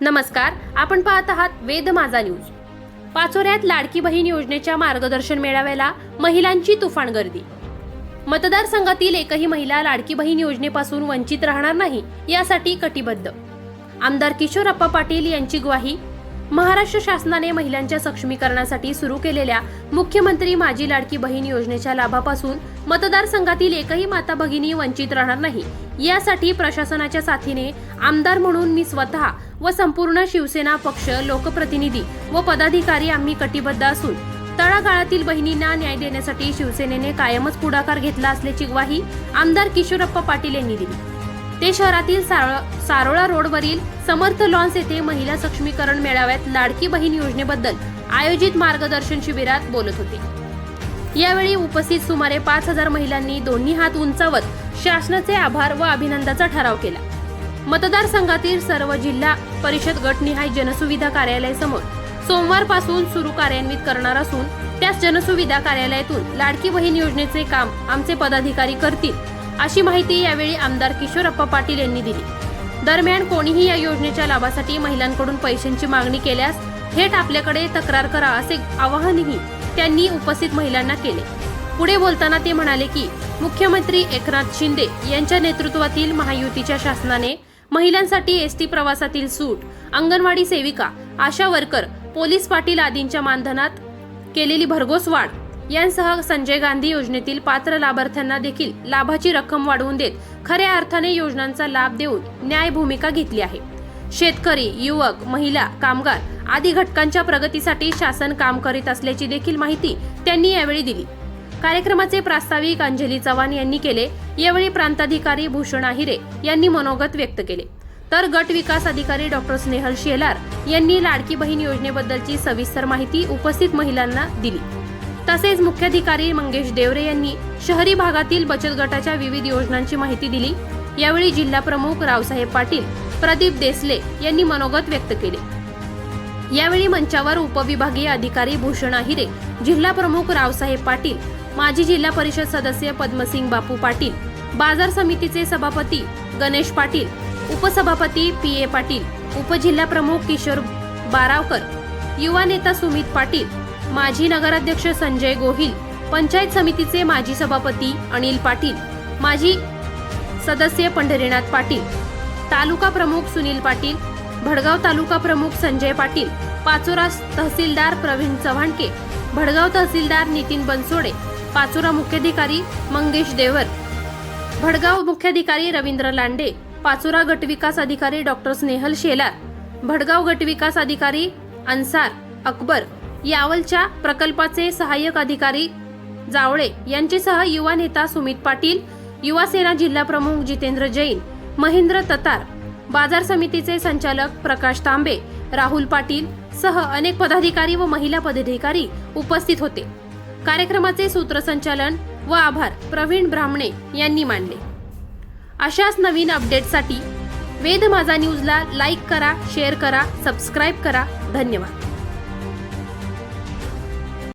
नमस्कार आपण पाहत आहात वेद माझा न्यूज. पाचोऱ्यात लाडकी बहीण योजनेच्या मार्गदर्शन मेळाव्याला महिलांची तुफान गर्दी. मतदारसंघातील एकही महिला लाडकी बहीण योजनेपासून वंचित राहणार नाही यासाठी कटिबद्ध. आमदार किशोरप्पा पाटील यांची ग्वाही महाराष्ट्र शासनाने महिलांच्या सक्षमीकरणासाठी सुरू केलेल्या मुख्यमंत्री माझी लाडकी बहीण योजनेच्या लाभापासून मतदारसंघातील एकही माता भगिनी वंचित राहणार नाही. यासाठी प्रशासनाच्या साथीने आमदार म्हणून मी स्वतः व संपूर्ण शिवसेना पक्ष लोकप्रतिनिधी व पदाधिकारी आम्ही कटिबद्ध असून तळागाळातील बहिणींना न्याय देण्यासाठी शिवसेनेने कायमच पुढाकार घेतला असल्याची ग्वाही आमदार किशोरप्पा पाटील यांनी दिली. ते शहरातील सारोळा सारोळा रोडवरील समर्थ लॉन्स येथे महिला सक्षमीकरण मेळाव्यात लाडकी बहीण योजनेबद्दल आयोजित मार्गदर्शन शिबिरात बोलत होते. यावेळी उपस्थित सुमारे पाच हजार महिलांनी दोन्ही हात उंचावत शासनाचे आभार व अभिनंदाचा ठराव केला. मतदारसंघातील सर्व जिल्हा परिषद गटनिहाय जनसुविधा कार्यालयासमोर सोमवारपासून सुरू कार्यान्वित करणार असून त्याच जनसुविधा कार्यालयातून लाडकी बहीण योजनेचे काम आमचे पदाधिकारी करतील अशी माहिती यावेळी आमदार किशोरप्पा पाटील यांनी दिली. दरम्यान कोणीही या योजनेच्या लाभासाठी महिलांकडून पैशांची मागणी केल्यास थेट आपल्याकडे तक्रार करा असे आवाहनही त्यांनी उपस्थित महिलांना केले. पुढे बोलताना ते म्हणाले की मुख्यमंत्री एकनाथ शिंदे यांच्या नेतृत्वातील महायुतीच्या शासनाने महिलांसाठी एसटी प्रवासातील सूट अंगणवाडी सेविका आशा वर्कर पोलीस पाटील आदींच्या मानधनात केलेली भरघोस वाढ यांसह संजय गांधी योजनेतील पात्र लाभार्थ्यांना देखील लाभाची रक्कम वाढवून देत खऱ्या अर्थाने योजनांचा लाभ देऊन न्याय भूमिका घेतली आहे. शेतकरी युवक महिला कामगार आदी घटकांच्या प्रगतीसाठी शासन काम करीत असल्याची देखील माहिती त्यांनी यावेळी दिली. कार्यक्रमाचे प्रास्ताविक अंजली चव्हाण यांनी केले. यावेळी प्रांताधिकारी भूषण आहिरे यांनी मनोगत व्यक्त केले. तर गट विकास अधिकारी डॉक्टर स्नेहल शेलार यांनी लाडकी बहीण योजनेबद्दलची सविस्तर माहिती उपस्थित महिलांना दिली. तसेच मुख्याधिकारी मंगेश देवरे यांनी शहरी भागातील बचत गटाच्या विविध योजनांची माहिती दिली. यावेळी जिल्हा प्रमुख रावसाहेब पाटील प्रदीप देसले यांनी मनोगत व्यक्त केले. यावेळी मंचावर उपविभागीय अधिकारी भूषण आहिरे जिल्हा प्रमुख रावसाहेब पाटील माजी जिल्हा परिषद सदस्य पद्मसिंग बापू पाटील बाजार समितीचे सभापती गणेश पाटील उपसभापती पी ए पाटील उपजिल्हा प्रमुख किशोर बारावकर युवा नेता सुमित पाटील माजी नगराध्यक्ष संजय गोहिल पंचायत समितीचे माजी सभापती अनिल पाटील माजी सदस्य पंढरीनाथ पाटील तालुका प्रमुख सुनील पाटील भडगाव तालुका प्रमुख संजय पाटील पाचोरा तहसीलदार प्रवीण चव्हाणके भडगाव तहसीलदार नितीन बनसोडे पाचोरा मुख्याधिकारी मंगेश देवर भडगाव मुख्याधिकारी रवींद्र लांडे पाचोरा गटविकास अधिकारी डॉक्टर स्नेहल शेलार भडगाव गटविकास अधिकारी अन्सार अकबर यावलच्या प्रकल्पाचे सहाय्यक अधिकारी जावळे यांच्यासह युवा नेता सुमित पाटील युवा सेना जिल्हा प्रमुख जितेंद्र जैन महेंद्र ततार बाजार समितीचे संचालक प्रकाश तांबे राहुल पाटील सह अनेक पदाधिकारी व महिला पदाधिकारी उपस्थित होते. कार्यक्रमाचे सूत्रसंचालन व आभार प्रवीण ब्राह्मणे यांनी मानले. अशाच नवीन अपडेटसाठी वेद माझा न्यूजला लाईक करा शेअर करा सबस्क्राईब करा. धन्यवाद.